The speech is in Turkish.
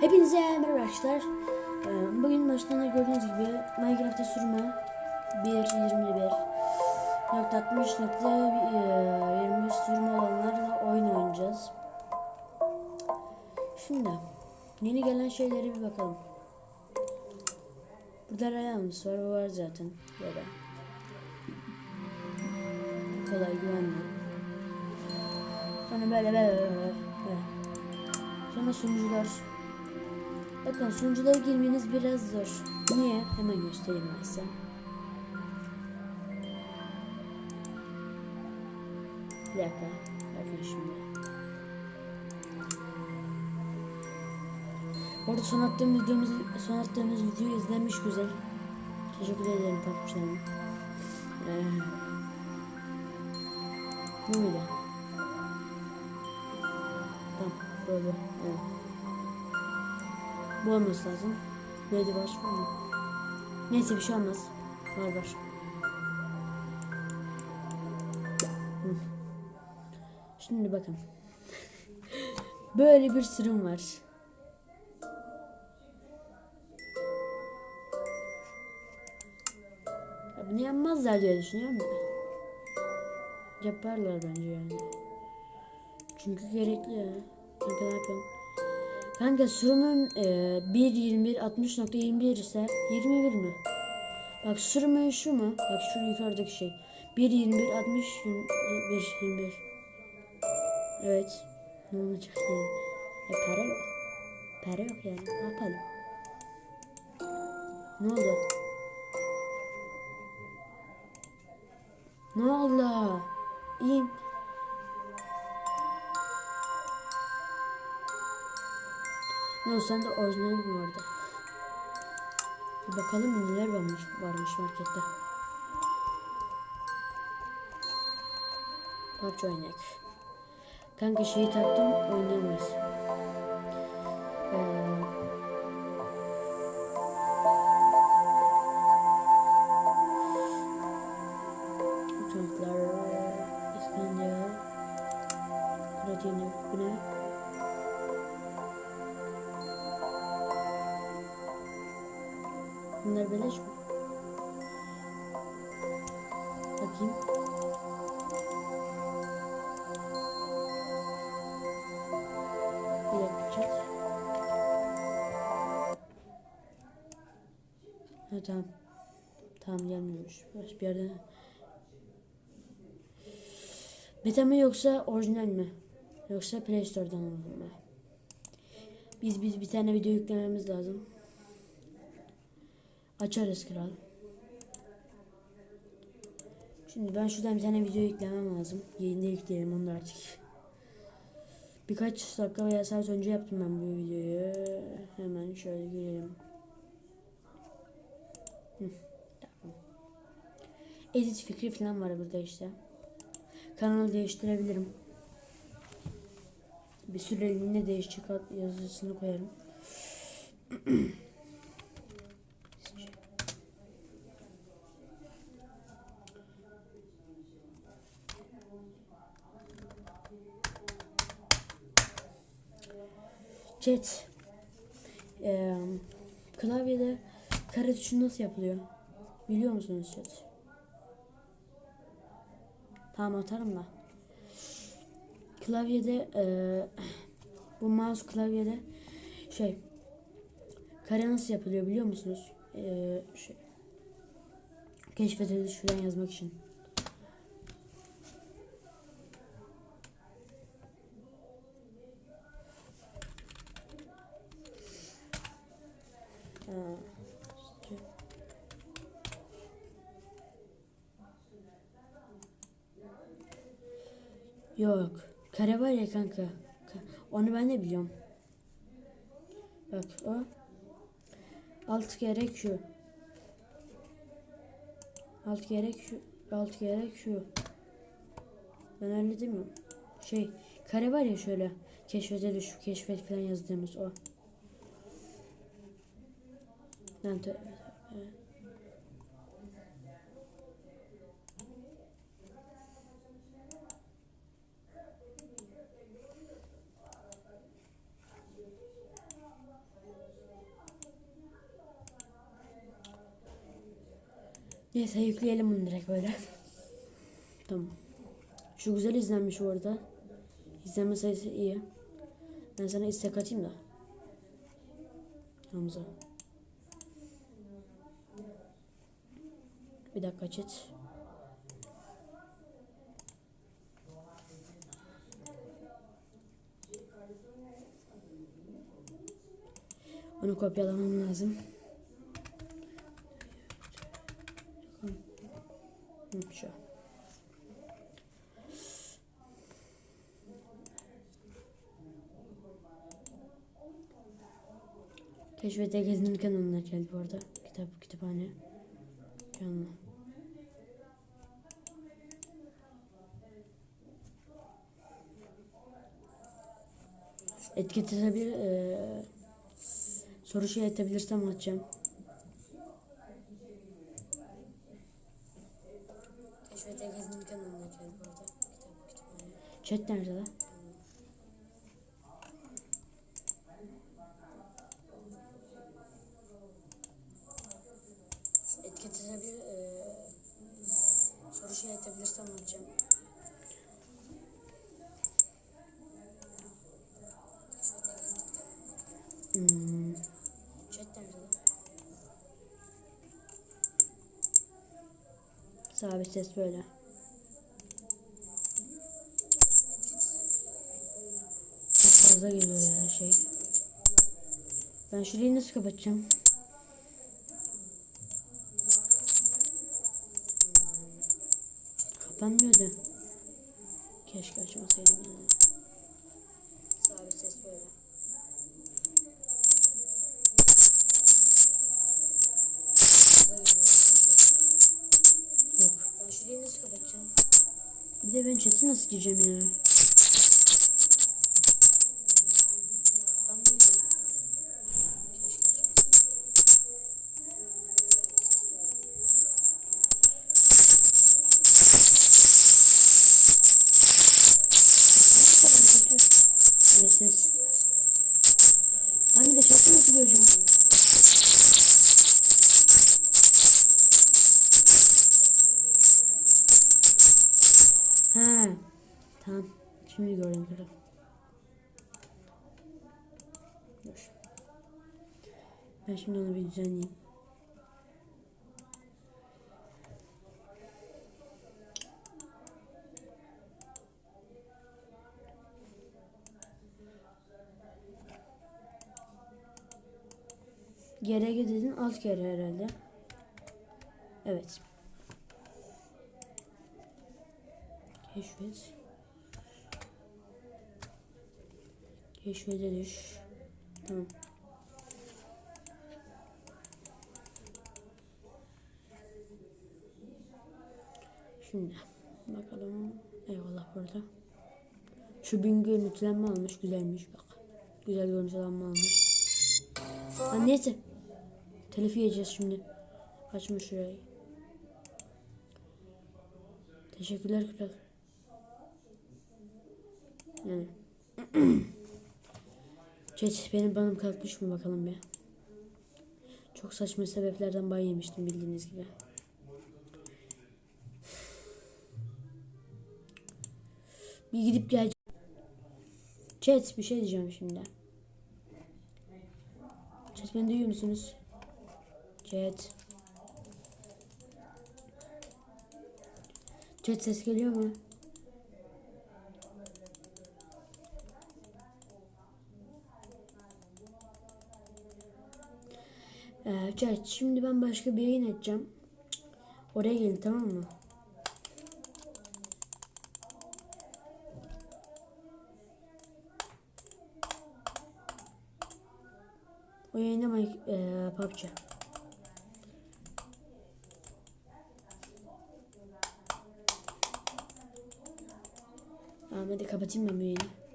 Hepinize merhaba arkadaşlar. Ee, Bugün baştan da gördüğünüz gibi Minecraft'ta sürümü 1.21.60.21 sürümü olanlarla oyun oynayacağız. Şimdi yeni gelen şeylere bir bakalım. Burada rayamız var, var zaten böyle. Kolay güvenli. Sonra böyle böyle böyle böyle. Sonra sunucular. Bakın sunuculara girmeniz biraz zor. Niye? Hemen göstereyim ben size. Bir dakika. Bakın şimdi. Orada son attığım videomuz, son attığımız video izlenmiş güzel. Teşekkür ederim takipçilerime. Ee, bu muydu? Tamam böyle. Evet. Bu olması lazım. Neydi var mı? Neyse bir şey olmaz. Var var. Şimdi bakın. Böyle bir sürüm var. Ya bunu yapmazlar diye düşünüyorum da. Yaparlar bence yani. Çünkü gerekli ya. Ne kadar yapalım. Kanka sürümün e, 1.21.60.21 ise 21 mi? Bak sürümün şu mu? Bak şu yukarıdaki şey. 1.21 60 21 21. Evet. Ne olacak yani? E para yok. Para yok yani. Ne yapalım? Ne oldu? Ne oldu? İyiyim. Olsa sen de orijinal mi vardı? Bakalım neler varmış, varmış markette. PUBG oynayak. Kanka şeyi taktım oynayamayız. Ee, Uçaklar, İskender, Platini, bu ne? Bunlar beleş mi? Bakayım. Bir dakika. Ha tamam. Tamam gelmiyormuş. Baş bir yerden. Beta mi yoksa orijinal mi? Yoksa Play Store'dan mı? Biz biz bir tane video yüklememiz lazım. Açarız kral. Şimdi ben şuradan bir tane video yüklemem lazım. Yayında yükleyelim onu artık. Birkaç dakika veya saat önce yaptım ben bu videoyu. Hemen şöyle girelim. Edit fikri falan var burada işte. Kanalı değiştirebilirim. Bir süreliğine değişecek yazısını koyarım. Chat. Ee, klavyede kare tuşu nasıl yapılıyor? Biliyor musunuz chat? Tamam atarım da. Klavyede ee, bu mouse klavyede şey kare nasıl yapılıyor biliyor musunuz? Ee, şey, keşfedildi şuradan yazmak için. Yok. Kare var ya kanka. Ka- Onu ben de biliyorum. Bak o. Alt kere Q. Alt kere Q. Alt kere Q. Ben öyle demiyorum. Şey kare var ya şöyle. Keşfete düş, keşfet falan yazdığımız o. Ben de Neyse yükleyelim bunu direkt böyle. tamam. Şu güzel izlenmiş bu arada. İzlenme sayısı iyi. Ben sana istek atayım da. Hamza. Bir dakika chat. Onu kopyalamam lazım. Şu. Keşfete gezinin kanalına geldi bu arada. Kitap, kütüphane. Canlı. Etiketlenebilir eee soru şey edebilirsem atacağım. Keşfete gezinin kanalına geldi bu arada. Kitap, kütüphane. Chat nerede lan? Hmm. Chat nerede lan? Sabit ses böyle. Çok fazla geliyor ya şey. Ben şurayı nasıl kapatacağım? Kapanmıyor da. Keşke açmasaydım ya. Düzenleyeyim. GRG dedin alt kere herhalde. Evet. Keşfet. Keşfete düş. Tamam. Şimdi bakalım. Eyvallah burada. Şu bin görüntülenme almış. Güzelmiş bak. Güzel görüntülenme almış. Ha, neyse. Telif yiyeceğiz şimdi. Açma şurayı. Teşekkürler kral. Yani. Chat benim banım kalkmış mı bakalım bir. Çok saçma sebeplerden ban yemiştim bildiğiniz gibi. Bir gidip gel. Chat bir şey diyeceğim şimdi. Chat beni duyuyor musunuz? Chat. Chat ses geliyor mu? Ee, chat şimdi ben başka bir yayın edeceğim. Oraya gelin tamam mı? O yayında Mike, ee, PUBG. Tamam hadi kapatayım ben bu yayını.